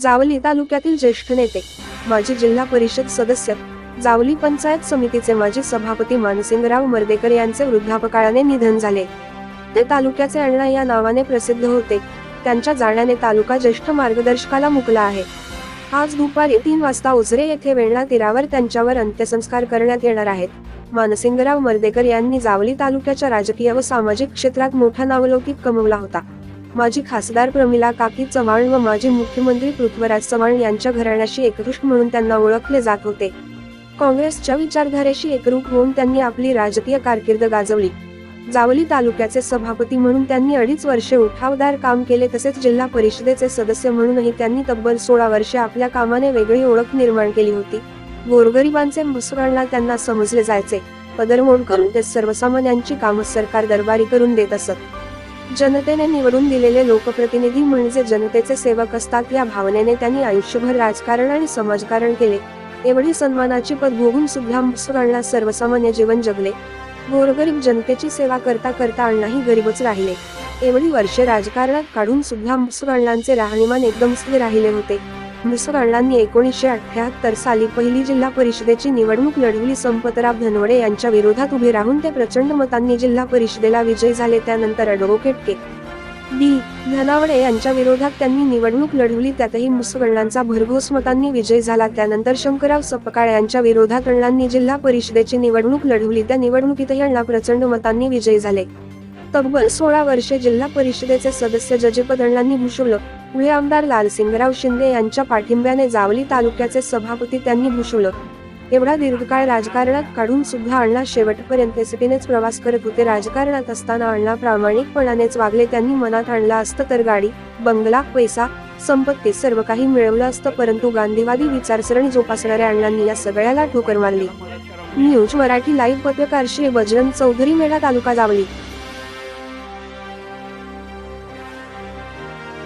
जावली तालुक्यातील ज्येष्ठ नेते माजी जिल्हा परिषद सदस्य जावली पंचायत समितीचे माजी सभापती मानसिंगराव मर्देकर यांचे वृद्धापकाळाने निधन झाले. ते तालुक्याचे अण्णा या नावाने प्रसिद्ध होते. त्यांच्या जाण्याने तालुका ज्येष्ठ मार्गदर्शकाला मुकला आहे. आज दुपारी तीन वाजता उजरे येथे वेळणा तीरावर त्यांच्यावर अंत्यसंस्कार करण्यात येणार आहेत. मानसिंगराव मर्देकर यांनी जावली तालुक्याच्या राजकीय व सामाजिक क्षेत्रात मोठा नावलौकिक कमवला होता. माजी खासदार प्रमिला काकी चव्हाण व माजी मुख्यमंत्री पृथ्वीराज चव्हाण यांच्या घराण्याशी एकरूष्ट म्हणून त्यांना ओळखले जात होते. काँग्रेसच्या विचारधारेशी एकरूप होऊन त्यांनी आपली राजकीय कारकीर्द गाजवली. जावली तालुक्याचे सभापती म्हणून त्यांनी अडीच वर्षे उठावदार काम केले तसेच जिल्हा परिषदेचे सदस्य म्हणूनही त्यांनी तब्बल सोळा वर्षे आपल्या कामाने वेगळी ओळख निर्माण केली होती. गोरगरिबांचे मुसळणला त्यांना समजले जायचे. पदरमोड करून ते सर्वसामान्यांची कामं सरकार दरबारी करून देत असत. जनतेने निवडून दिलेले लोकप्रतिनिधी म्हणजे जनतेचे सेवक असतात या भावनेने त्यांनी आयुष्यभर राजकारण आणि समाजकारण केले. एवढी सन्मानाची पद भोगून सुद्धा मुसळणला सर्वसामान्य जीवन जगले. गोरगरीब जनतेची सेवा करता करता अण्णाही गरीबच राहिले. एवढी वर्षे राजकारणात काढून सुद्धा मुसळणांचे राहणीमान एकदम स्थिर राहिले होते. मुसळणांनी एकोणीसशे अठ्याहत्तर साली पहिली जिल्हा परिषदेची निवडणूक लढवली. संपतराव धनवडे यांच्या विरोधात उभे राहून ते प्रचंड मतांनी जिल्हा परिषदेला विजय झाले. त्यानंतर अॅडव्होकेट के. डी धनावडे यांच्या विरोधात त्यांनी निवडणूक लढवली. त्यातही मुसळणांचा भरघोस मतांनी विजय झाला. त्यानंतर शंकरराव सपकाळ यांच्या विरोधात अण्णांनी जिल्हा परिषदेची निवडणूक लढवली. त्या निवडणुकीतही अण्णा प्रचंड मतांनी विजय झाले. तब्बल सोळा वर्षे जिल्हा परिषदेचे सदस्य जजेपद अण्णांनी भूषवलं. पुढे आमदार लालसिंगराव शिंदे यांच्या पाठिंब्याने जावली तालुक्याचे सभापती त्यांनी भूषवलं. एवढा दीर्घकाळ राजकारणात काढून सुद्धा अण्णा शेवटपर्यंत सिटीनेच प्रवास करत होते. राजकारणात असताना अण्णा प्रामाणिकपणानेच वागले. त्यांनी मनात आणला असतं तर गाडी बंगला पैसा संपत्ती सर्व काही मिळवलं असतं. परंतु गांधीवादी विचारसरणी जोपासणाऱ्या अण्णांनी या सगळ्याला ठोकर मारली. न्यूज मराठी लाईव्ह पत्रकार श्री बजरंग चौधरी मेढा तालुका जावली.